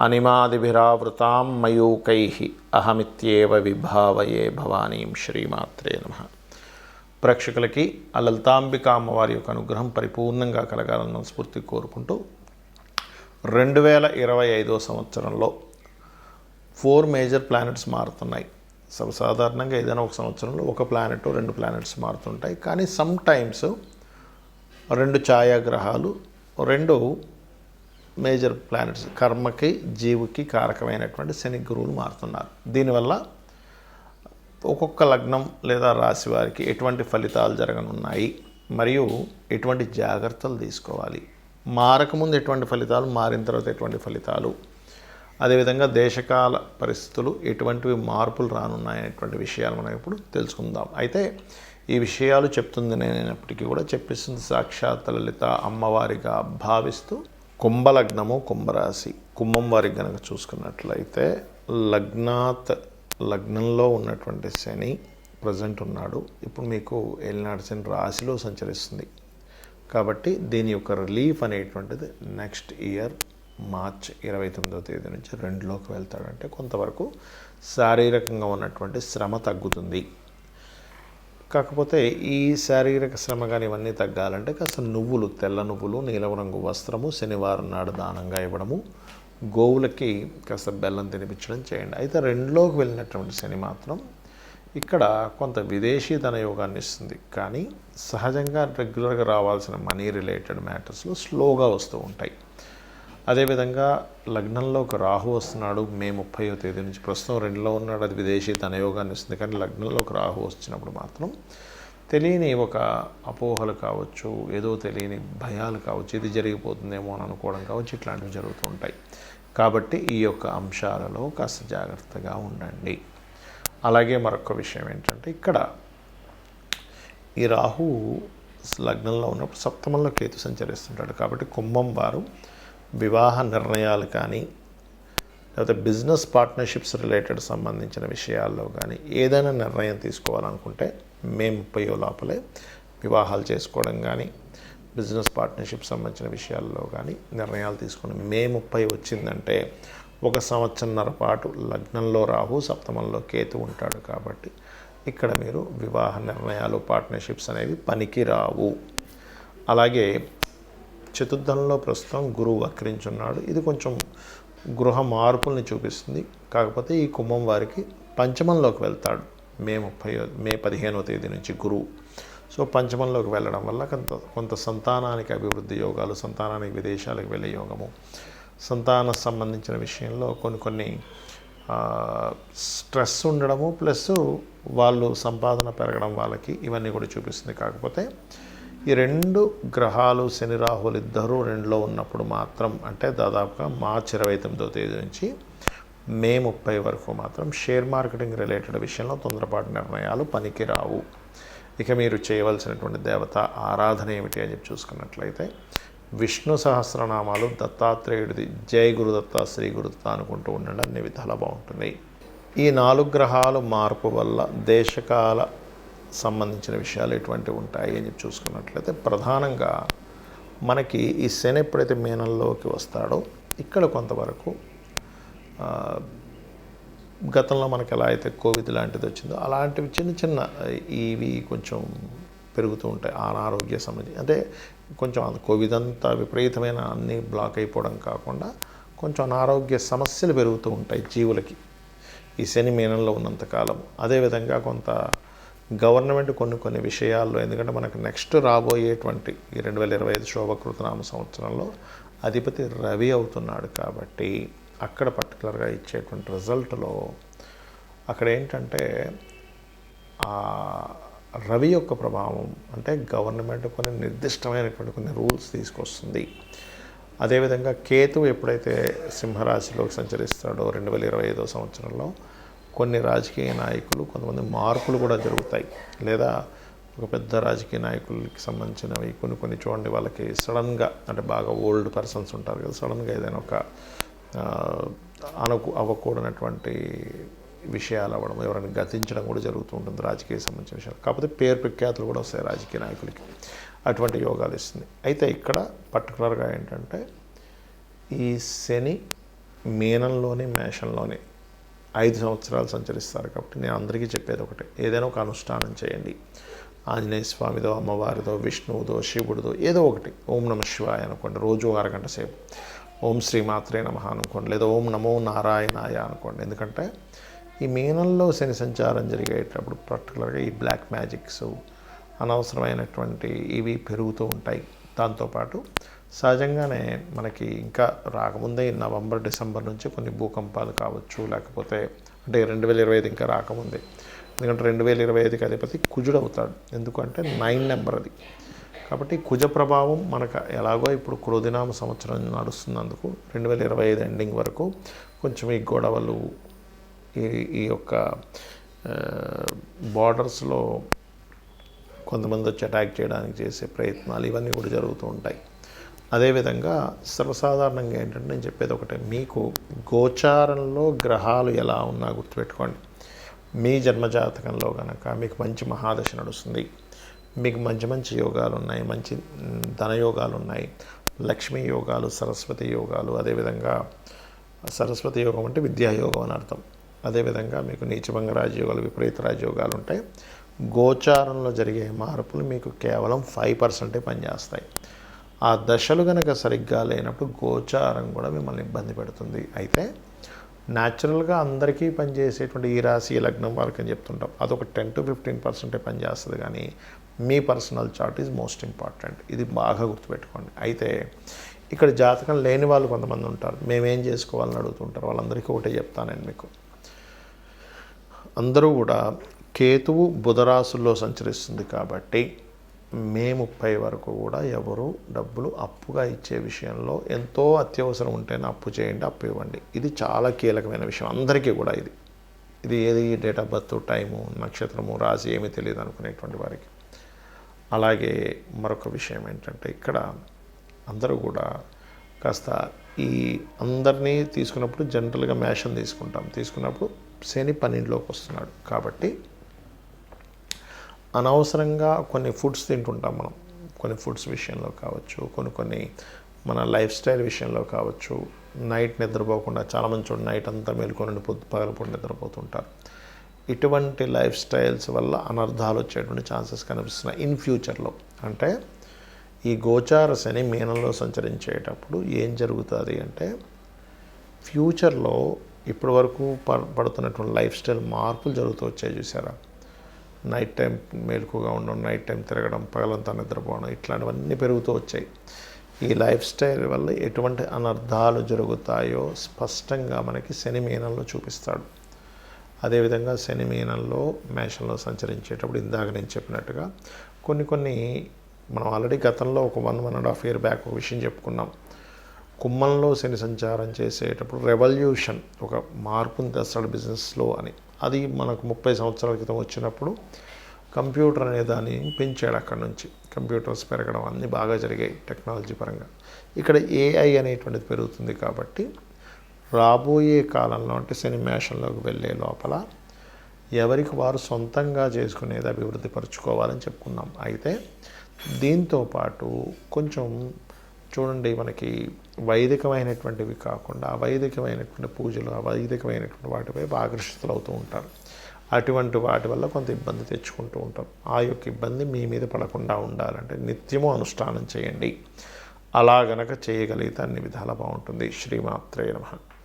అనిమాదిభిరావృతాం మయూకై అహమిత్యేవ విభావయే భవానీం శ్రీమాత్రే నమ. ప్రేక్షకులకి ఆ లలితాంబిక అమ్మవారి యొక్క అనుగ్రహం పరిపూర్ణంగా కలగాలన్న స్ఫూర్తి కోరుకుంటూ రెండు వేల ఇరవై ఐదో సంవత్సరంలో ఫోర్ మేజర్ ప్లానెట్స్ మారుతున్నాయి. సర్వసాధారణంగా ఏదైనా ఒక సంవత్సరంలో ఒక ప్లానెట్ రెండు ప్లానెట్స్ మారుతుంటాయి. కానీ సమ్ టైమ్స్ రెండు ఛాయాగ్రహాలు రెండు మేజర్ ప్లానెట్స్ కర్మకి జీవుకి కారకమైనటువంటి శని గురువులు మారుతున్నారు. దీనివల్ల ఒక్కొక్క లగ్నం లేదా రాశి వారికి ఎటువంటి ఫలితాలు జరగనున్నాయి మరియు ఎటువంటి జాగ్రత్తలు తీసుకోవాలి. మారకముందు ఎటువంటి ఫలితాలు మారిన తర్వాత ఎటువంటి ఫలితాలు అదేవిధంగా దేశకాల పరిస్థితులు ఎటువంటివి మార్పులు రానున్నాయనేటువంటి విషయాలు మనం ఇప్పుడు తెలుసుకుందాం. అయితే ఈ విషయాలు చెప్తుంది నేనైనప్పటికీ కూడా చెప్పిస్తుంది సాక్షాత్ లలిత అమ్మవారిగా భావిస్తూ కుంభలగ్నము కుంభరాశి. కుంభం వారికి కనుక చూసుకున్నట్లయితే లగ్నాత్ లగ్నంలో ఉన్నటువంటి శని ప్రజెంట్ ఉన్నాడు. ఇప్పుడు మీకు ఏలినాడు శని రాశిలో సంచరిస్తుంది. కాబట్టి దీని యొక్క రిలీఫ్ అనేటువంటిది నెక్స్ట్ ఇయర్ మార్చ్ ఇరవై తొమ్మిదో తేదీ నుంచి రెండులోకి వెళ్తాడంటే కొంతవరకు శారీరకంగా ఉన్నటువంటి శ్రమ తగ్గుతుంది. కాకపోతే ఈ శారీరక శ్రమ కానీ ఇవన్నీ తగ్గాలంటే కాస్త నువ్వులు తెల్ల నువ్వులు నీలం రంగు వస్త్రము శనివారం నాడు దానంగా ఇవ్వడము గోవులకి కాస్త బెల్లం తినిపించడం చేయండి. అయితే రెండులోకి వెళ్ళినటువంటి శని మాత్రం ఇక్కడ కొంత విదేశీ ధన యోగాన్ని ఇస్తుంది. కానీ సహజంగా రెగ్యులర్గా రావాల్సిన మనీ రిలేటెడ్ మ్యాటర్స్లో స్లోగా వస్తూ ఉంటాయి. అదేవిధంగా లగ్నంలో ఒక రాహు వస్తున్నాడు మే ముప్పైవ తేదీ నుంచి. ప్రస్తుతం రెండులో ఉన్నాడు అది విదేశీ తనయోగాన్ని ఇస్తుంది. కానీ లగ్నంలో ఒక రాహు వచ్చినప్పుడు మాత్రం తెలియని ఒక అపోహలు కావచ్చు ఏదో తెలియని భయాలు కావచ్చు ఇది జరిగిపోతుందేమో అని అనుకోవడం కావచ్చు ఇట్లాంటివి జరుగుతూ ఉంటాయి. కాబట్టి ఈ యొక్క అంశాలలో కాస్త జాగ్రత్తగా ఉండండి. అలాగే మరొక విషయం ఏంటంటే ఇక్కడ ఈ రాహు లగ్నంలో ఉన్నప్పుడు సప్తమంలో కేతు సంచరిస్తుంటాడు. కాబట్టి కుంభం వారు వివాహ నిర్ణయాలు కానీ లేకపోతే బిజినెస్ పార్ట్నర్షిప్స్ రిలేటెడ్ సంబంధించిన విషయాల్లో కానీ ఏదైనా నిర్ణయం తీసుకోవాలనుకుంటే మే ముప్పై లోపలే వివాహాలు చేసుకోవడం కానీ బిజినెస్ పార్ట్నర్షిప్ సంబంధించిన విషయాల్లో కానీ నిర్ణయాలు తీసుకుని మే ముప్పై వచ్చిందంటే ఒక సంవత్సరంన్నర పాటు లగ్నంలో రాహు సప్తమంలో కేతు ఉంటాడు కాబట్టి ఇక్కడ మీరు వివాహ నిర్ణయాలు పార్ట్నర్షిప్స్ అనేవి పనికి రావు అలాగే చతుర్థంలో ప్రస్తుతం గురువు వక్రించున్నాడు. ఇది కొంచెం గృహ మార్పుల్ని చూపిస్తుంది. కాకపోతే ఈ కుంభం వారికి పంచమంలోకి వెళ్తాడు. మే ముప్పై మే పదిహేనవ తేదీ నుంచి గురువు. సో పంచమంలోకి వెళ్ళడం వల్ల కొంత కొంత సంతానానికి అభివృద్ధి యోగాలు సంతానానికి విదేశాలకు వెళ్ళే యోగము సంతాన సంబంధించిన విషయంలో కొన్ని కొన్ని స్ట్రెస్ ఉండడము ప్లస్ వాళ్ళు సంపాదన పెరగడం వాళ్ళకి ఇవన్నీ కూడా చూపిస్తుంది. కాకపోతే ఈ రెండు గ్రహాలు శని రాహులు ఇద్దరు రెండులో ఉన్నప్పుడు మాత్రం అంటే దాదాపుగా మార్చి ఇరవై తొమ్మిదో తేదీ నుంచి మే ముప్పై వరకు మాత్రం షేర్ మార్కెటింగ్ రిలేటెడ్ విషయంలో తొందరపాటు నిర్ణయాలు పనికిరావు ఇక మీరు చేయవలసినటువంటి దేవత ఆరాధన ఏమిటి అని చెప్పి చూసుకున్నట్లయితే విష్ణు సహస్రనామాలు దత్తాత్రేయుడిది జై గురుదత్త శ్రీ గురుదత్త అనుకుంటూ ఉండడం అన్ని విధాలా బాగుంటుంది. ఈ నాలుగు గ్రహాలు మార్పు వల్ల దేశకాల సంబంధించిన విషయాలు ఎటువంటివి ఉంటాయి అని చెప్పి చూసుకున్నట్లయితే ప్రధానంగా మనకి ఈ శని ఎప్పుడైతే మీనంలోకి వస్తాడో ఇక్కడ కొంతవరకు గతంలో మనకి ఎలా అయితే కోవిడ్ లాంటిది వచ్చిందో అలాంటివి చిన్న చిన్న ఇవి కొంచెం పెరుగుతూ ఉంటాయి అనారోగ్య సంబంధించి. అంటే కొంచెం కోవిడ్ అంతా విపరీతమైన అన్ని బ్లాక్ అయిపోవడం కాకుండా కొంచెం అనారోగ్య సమస్యలు పెరుగుతూ ఉంటాయి జీవులకి ఈ శని మీనంలో ఉన్నంతకాలం అదేవిధంగా కొంత గవర్నమెంట్ కొన్ని కొన్ని విషయాల్లో ఎందుకంటే మనకు నెక్స్ట్ రాబోయేటువంటి ఈ రెండు వేల ఇరవై ఐదు శోభకృతనామ సంవత్సరంలో అధిపతి రవి అవుతున్నాడు కాబట్టి అక్కడ పర్టికులర్గా ఇచ్చేటువంటి రిజల్ట్లో అక్కడ ఏంటంటే రవి యొక్క ప్రభావం అంటే గవర్నమెంట్ కొన్ని నిర్దిష్టమైనటువంటి కొన్ని రూల్స్ తీసుకొస్తుంది. అదేవిధంగా కేతు ఎప్పుడైతే సింహరాశిలోకి సంచరిస్తాడో రెండు వేల ఇరవై ఐదో సంవత్సరంలో కొన్ని రాజకీయ నాయకులు కొంతమంది మార్పులు కూడా జరుగుతాయి. లేదా ఒక పెద్ద రాజకీయ నాయకులకి సంబంధించినవి కొన్ని కొన్ని చూడండి వాళ్ళకి సడన్గా అంటే బాగా ఓల్డ్ పర్సన్స్ ఉంటారు కదా సడన్గా ఏదైనా ఒక అనుకు అవ్వకూడనటువంటి విషయాలు అవ్వడం ఎవరైనా గతించడం కూడా జరుగుతూ ఉంటుంది రాజకీయ సంబంధించిన విషయాలు. కాకపోతే పేరు ప్రఖ్యాతులు కూడా వస్తాయి రాజకీయ నాయకులకి. అటువంటి యోగాలు ఇస్తుంది. అయితే ఇక్కడ పర్టికులర్గా ఏంటంటే ఈ శని మీనంలోని మేషంలోని ఐదు సంవత్సరాలు సంచరిస్తారు కాబట్టి నేను అందరికీ చెప్పేది ఒకటే. ఏదైనా ఒక అనుష్ఠానం చేయండి. ఆంజనేయ స్వామిదో అమ్మవారిదో విష్ణువుదో శివుడిదో ఏదో ఒకటి. ఓం నమ శివాయ అనుకోండి రోజు అరగంట సేపు. ఓం శ్రీమాత్రే నమ అనుకోండి లేదా ఓం నమో నారాయణాయ అనుకోండి. ఎందుకంటే ఈ మీనంలో శని సంచారం జరిగేటప్పుడు పర్టికులర్గా ఈ బ్లాక్ మ్యాజిక్స్ అనవసరమైనటువంటి ఇవి పెరుగుతూ ఉంటాయి. దాంతోపాటు సహజంగానే మనకి ఇంకా రాకముందే ఈ నవంబర్ డిసెంబర్ నుంచి కొన్ని భూకంపాలు కావచ్చు లేకపోతే అంటే రెండు వేల ఇరవై ఐదు ఇంకా రాకముందే. ఎందుకంటే రెండు వేల ఇరవై ఐదుకి అధిపతి కుజుడు అవుతాడు. ఎందుకంటే నైన్ నెంబర్ అది. కాబట్టి కుజ ప్రభావం మనకు ఎలాగో ఇప్పుడు క్రోధినామ సంవత్సరం నడుస్తున్నందుకు రెండు వేల ఇరవై ఐదు ఎండింగ్ వరకు కొంచెం ఈ గొడవలు ఈ ఈ యొక్క బార్డర్స్లో కొంతమంది వచ్చి అటాక్ చేయడానికి చేసే ప్రయత్నాలు ఇవన్నీ కూడా జరుగుతూ ఉంటాయి. అదేవిధంగా సర్వసాధారణంగా ఏంటంటే నేను చెప్పేది ఒకటే. మీకు గోచారంలో గ్రహాలు ఎలా ఉన్నా గుర్తుపెట్టుకోండి. మీ జన్మజాతకంలో కనుక మీకు మంచి మహాదశ నడుస్తుంది. మీకు మంచి మంచి యోగాలు ఉన్నాయి. మంచి ధనయోగాలు ఉన్నాయి. లక్ష్మీ యోగాలు సరస్వతి యోగాలు అదేవిధంగా సరస్వతి యోగం అంటే విద్యాయోగం అని అర్థం. అదేవిధంగా మీకు నీచభంగ రాజయోగాలు విపరీత రాజయోగాలు ఉంటాయి. గోచారంలో జరిగే మార్పులు మీకు కేవలం ఫైవ్ పర్సెంటే పనిచేస్తాయి. ఆ దశలు కనుక సరిగ్గా లేనప్పుడు గోచారం కూడా మిమ్మల్ని ఇబ్బంది పెడుతుంది. అయితే న్యాచురల్గా అందరికీ పనిచేసేటువంటి ఈ రాశి లగ్నం వారికి అని చెప్తుంటాం. అదొక టెన్ టు ఫిఫ్టీన్ పర్సెంటే పనిచేస్తుంది కానీ మీ personal chart is most important. ఇది బాగా గుర్తుపెట్టుకోండి. అయితే ఇక్కడ జాతకం లేని వాళ్ళు కొంతమంది ఉంటారు. మేమేం చేసుకోవాలని అడుగుతుంటారు? వాళ్ళందరికీ ఒకటే చెప్తానండి మీకు. అందరూ కూడా కేతువు బుధరాశుల్లో సంచరిస్తుంది కాబట్టి మే ముప్పై వరకు కూడా ఎవరు డబ్బులు అప్పుగా ఇచ్చే విషయంలో ఎంతో అత్యవసరం ఉంటేనే అప్పు చేయండి అప్పు ఇవ్వండి. ఇది చాలా కీలకమైన విషయం. అందరికీ కూడా ఇది. ఇది ఏది? డేట్ ఆఫ్ బర్త్ టైము నక్షత్రము రాశి ఏమీ తెలియదు అనుకునేటువంటి వారికి. అలాగే మరొక విషయం ఏంటంటే ఇక్కడ అందరూ కూడా కాస్త ఈ అందరినీ తీసుకున్నప్పుడు జనరల్గా మ్యాషన్ తీసుకుంటాం. తీసుకున్నప్పుడు శని పన్నెండులోకి వస్తున్నాడు. కాబట్టి అనవసరంగా కొన్ని ఫుడ్స్ తింటుంటాం మనం. కొన్ని ఫుడ్స్ విషయంలో కావచ్చు కొన్ని కొన్ని మన లైఫ్ స్టైల్ విషయంలో కావచ్చు. నైట్ నిద్రపోకుండా చాలామంది చూడండి నైట్ అంతా మేల్కొని పొద్దు పగలపూట నిద్రపోతుంటారు. ఇటువంటి లైఫ్ స్టైల్స్ వల్ల అనర్థాలు వచ్చేటువంటి ఛాన్సెస్ కనిపిస్తున్నాయి. ఇన్ ఫ్యూచర్లో అంటే ఈ గోచార శని మీనంలో సంచరించేటప్పుడు ఏం జరుగుతుంది అంటే ఫ్యూచర్లో ఇప్పటి వరకు పడుతున్నటువంటి లైఫ్ స్టైల్ మార్పులు జరుగుతూ వచ్చాయి చూసారా? నైట్ టైం మేలుకుగా ఉండడం నైట్ టైం తిరగడం పగలంతా నిద్రపోవడం ఇట్లాంటివన్నీ పెరుగుతూ వచ్చాయి. ఈ లైఫ్ స్టైల్ వల్ల ఎటువంటి అనర్థాలు జరుగుతాయో స్పష్టంగా మనకి శని మీనంలో చూపిస్తాడు. అదేవిధంగా శని మీనంలో మేషంలో సంచరించేటప్పుడు ఇందాక నేను చెప్పినట్టుగా కొన్ని కొన్ని మనం ఆల్రెడీ గతంలో ఒక one one and half year back ఒక విషయం చెప్పుకున్నాం. కుమ్మంలో శని సంచారం చేసేటప్పుడు రెవల్యూషన్ ఒక మార్పుని తెస్తాడు బిజినెస్లో అని. అది మనకు ముప్పై సంవత్సరాల క్రితం వచ్చినప్పుడు కంప్యూటర్ అనే దాన్ని పెంచాడు అక్కడ నుంచి. కంప్యూటర్స్ పెరగడం అన్నీ బాగా జరిగాయి టెక్నాలజీ పరంగా. ఇక్కడ ఏఐ అనేటువంటిది పెరుగుతుంది కాబట్టి రాబోయే కాలంలో అంటే సినిమేషన్లోకి వెళ్ళే లోపల ఎవరికి వారు సొంతంగా చేసుకునేది అభివృద్ధి పరుచుకోవాలని చెప్పుకున్నాం. అయితే దీంతో పాటు కొంచెం చూడండి మనకి వైదికమైనటువంటివి కాకుండా అవైదికమైనటువంటి పూజలు అవైదికమైనటువంటి వాటిపై ఆకర్షితులు అవుతూ ఉంటారు. అటువంటి వాటి వల్ల కొంత ఇబ్బంది తెచ్చుకుంటూ ఉంటారు ఆ యొక్క ఇబ్బంది మీ మీద పడకుండా ఉండాలంటే నిత్యము అనుష్ఠానం చేయండి. అలా గనక చేయగలిగితే అన్ని విధాలా బాగుంటుంది. శ్రీమాత్రే నమ.